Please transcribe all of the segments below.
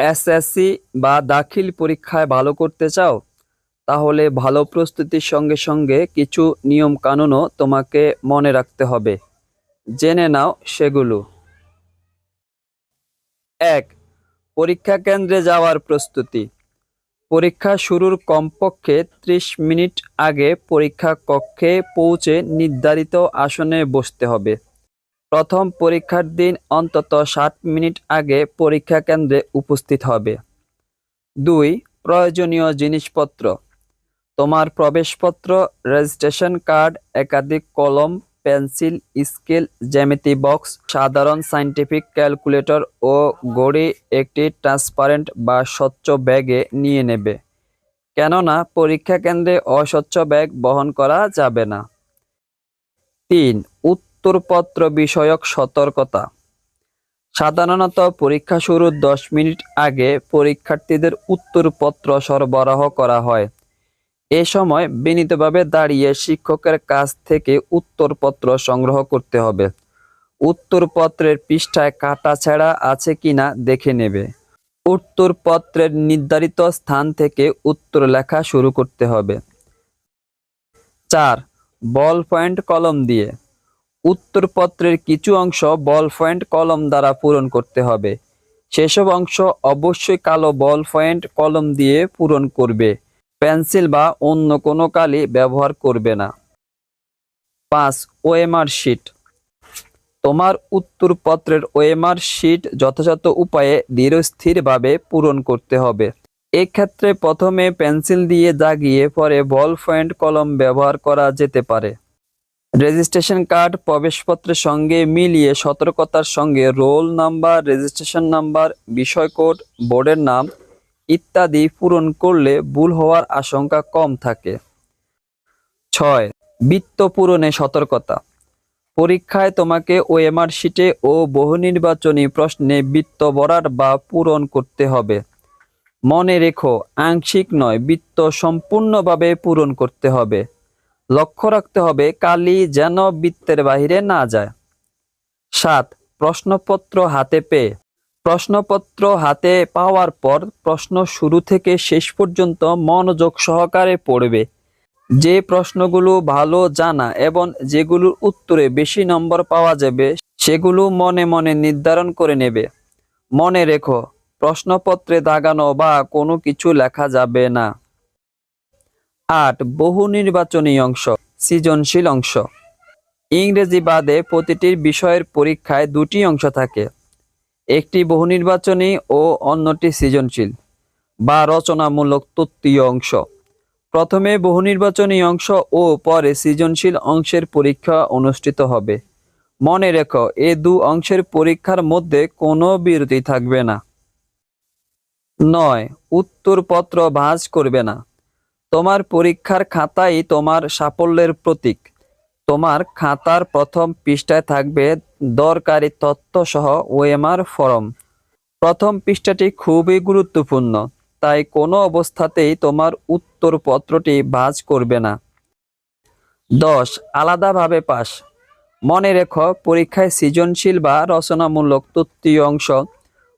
SSC বা দাখিল পরীক্ষায় ভালো করতে চাও, তাহলে ভালো প্রস্তুতির সঙ্গে সঙ্গে কিছু নিয়ম কানুনও তোমাকে মনে রাখতে হবে। জেনে নাও সেগুলো। এক, পরীক্ষা কেন্দ্রে যাওয়ার প্রস্তুতি। পরীক্ষা শুরুর কমপক্ষে ত্রিশ মিনিট আগে পরীক্ষা কক্ষে পৌঁছে নির্ধারিত আসনে বসতে হবে। প্রথম পরীক্ষার দিন অন্তত ষাট মিনিট আগে পরীক্ষা কেন্দ্রে উপস্থিত হবে। দুই, প্রয়োজনীয় জিনিসপত্র। তোমার প্রবেশপত্র, রেজিস্ট্রেশন কার্ড, একাধিক কলম, পেন্সিল, স্কেল, জ্যামিতি বক্স, সাধারণ সাইন্টিফিক ক্যালকুলেটর ও ঘড়ি একটি ট্রান্সপারেন্ট বা স্বচ্ছ ব্যাগে নিয়ে নেবে। কেননা পরীক্ষা কেন্দ্রে অস্বচ্ছ ব্যাগ বহন করা যাবে না। তিন উত্তরপত্র বিষয়ক সতর্কতা। সাধারণত পরীক্ষা শুরুর দশ মিনিট আগে পরীক্ষার্থীদের উত্তরপত্র সরবরাহ করা হয়। এ সময় বিনীতভাবে দাঁড়িয়ে শিক্ষকের কাছ থেকে উত্তরপত্র সংগ্রহ করতে হবে। উত্তরপত্রের পৃষ্ঠায় কাটা ছেঁড়া আছে কিনা দেখে নেবে। উত্তরপত্রের নির্ধারিত স্থান থেকে উত্তর লেখা শুরু করতে হবে। চার, বল পয়েন্ট কলম দিয়ে। উত্তরপত্রের কিছু অংশ বল পয়েন্ট কলম দ্বারা পূরণ করতে হবে। সেসব অংশ অবশ্যই কালো বল পয়েন্ট কলম দিয়ে পূরণ করবে। পেন্সিল বা অন্য কোনো কালি ব্যবহার করবে না। পাঁচ, ওএমআর শিট। তোমার উত্তরপত্রের ওএমআর শিট যথাযথ উপায়ে ধীরস্থিরভাবে পূরণ করতে হবে। এক্ষেত্রে প্রথমে পেন্সিল দিয়ে দাগিয়ে পরে বল পয়েন্ট কলম ব্যবহার করা যেতে পারে। রেজিস্ট্রেশন কার্ড, প্রবেশপত্রের সঙ্গে মিলিয়ে সতর্কতার সঙ্গে রোল নাম্বার, রেজিস্ট্রেশন নাম্বার, বিষয় কোড, বোর্ডের নাম ইত্যাদি পূরণ করলে ভুল হওয়ার আশঙ্কা কম থাকে। ছয়, বৃত্ত পূরণে সতর্কতা। পরীক্ষায় তোমাকে ওএমআর শিটে ও বহু নির্বাচনী প্রশ্নে বৃত্ত বরাট বা পূরণ করতে হবে। মনে রেখো, আংশিক নয়, বৃত্ত সম্পূর্ণভাবে পূরণ করতে হবে। লক্ষ্য রাখতে হবে কালি যেন বৃত্তের বাহিরে না যায়। সাত, প্রশ্নপত্র হাতে পেয়ে। প্রশ্নপত্র হাতে পাওয়ার পর প্রশ্ন শুরু থেকে শেষ পর্যন্ত মনোযোগ সহকারে পড়বে। যে প্রশ্নগুলো ভালো জানা এবং যেগুলোর উত্তরে বেশি নম্বর পাওয়া যাবে, সেগুলো মনে মনে নির্ধারণ করে নেবে। মনে রেখো, প্রশ্নপত্রে দাগানো বা কোনো কিছু লেখা যাবে না। আট বহু নির্বাচনী অংশ, সৃজনশীল অংশ। ইংরেজি বাদে প্রতিটি বিষয়ের পরীক্ষায় দুটি অংশ থাকে। একটি বহু নির্বাচনী ও অন্যটি সৃজনশীল বা রচনামূলক তত্ত্বীয় অংশ। প্রথমে বহু নির্বাচনী অংশ ও পরে সৃজনশীল অংশের পরীক্ষা অনুষ্ঠিত হবে। মনে রেখো, এ দু অংশের পরীক্ষার মধ্যে কোনো বিরতি থাকবে না। নয়, উত্তরপত্র ভাঁজ করবে না। তোমার পরীক্ষার খাতাই তোমার সাফল্যের প্রতীক। তোমার খাতার প্রথম পৃষ্ঠায় থাকবে দরকারি তথ্য সহ ওএমআর ফর্ম। প্রথম পৃষ্ঠাটি খুবই গুরুত্বপূর্ণ, তাই কোনো অবস্থাতেই তোমার উত্তরপত্রটি ভাঁজ করবে না। দশ, আলাদাভাবে পাশ মনে রেখো, পরীক্ষায় সৃজনশীল বা রচনামূলক তত্ত্বীয় অংশ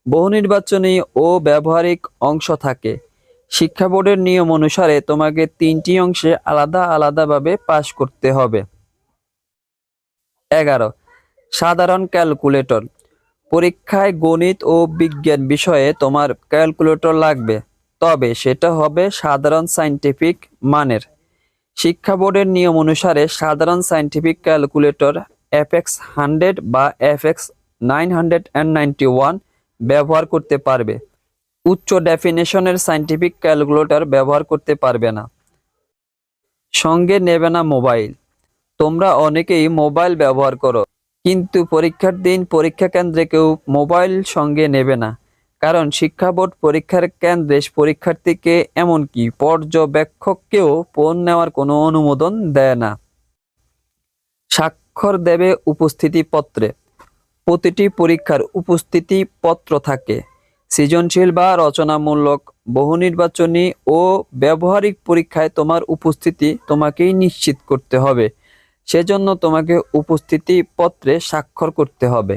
বহু নির্বাচনী ও ব্যবহারিক অংশ থাকে। শিক্ষা বোর্ডের নিয়ম অনুসারে তোমাকে তিনটি অংশে আলাদা আলাদাভাবে পাশ করতে হবে। এগারো, সাধারণ ক্যালকুলেটর। পরীক্ষায় গণিত ও বিজ্ঞান বিষয়ে তোমার ক্যালকুলেটর লাগবে, তবে সেটা হবে সাধারণ সাইন্টিফিক মানের। শিক্ষা বোর্ডের নিয়ম অনুসারে সাধারণ সাইন্টিফিক ক্যালকুলেটর এফএক্স হান্ড্রেড বা FX nine hundred and one ব্যবহার করতে পারবে। উচ্চ ডেফিনেশনের সাইন্টিফিক ক্যালকুলেটর ব্যবহার করতে পারবে না। সঙ্গে নেবে না মোবাইল তোমরা অনেকেই মোবাইল ব্যবহার করো, কিন্তু পরীক্ষার দিন পরীক্ষা কেন্দ্রে কেউ মোবাইল সঙ্গে নেবে না, কারণ শিক্ষা বোর্ড পরীক্ষার কেন্দ্রে পরীক্ষার্থীকে এমনকি পর্যবেক্ষককেও ফোন নেওয়ার কোনো অনুমোদন দেয় না। স্বাক্ষর দেবে উপস্থিতি পত্রে প্রতিটি পরীক্ষার উপস্থিতি পত্র থাকে। সৃজনশীল বা রচনামূলক, বহু নির্বাচনী ও ব্যবহারিক পরীক্ষায় তোমার উপস্থিতি তোমাকেই নিশ্চিত করতে হবে। সেজন্য তোমাকে উপস্থিতি পত্রে স্বাক্ষর করতে হবে।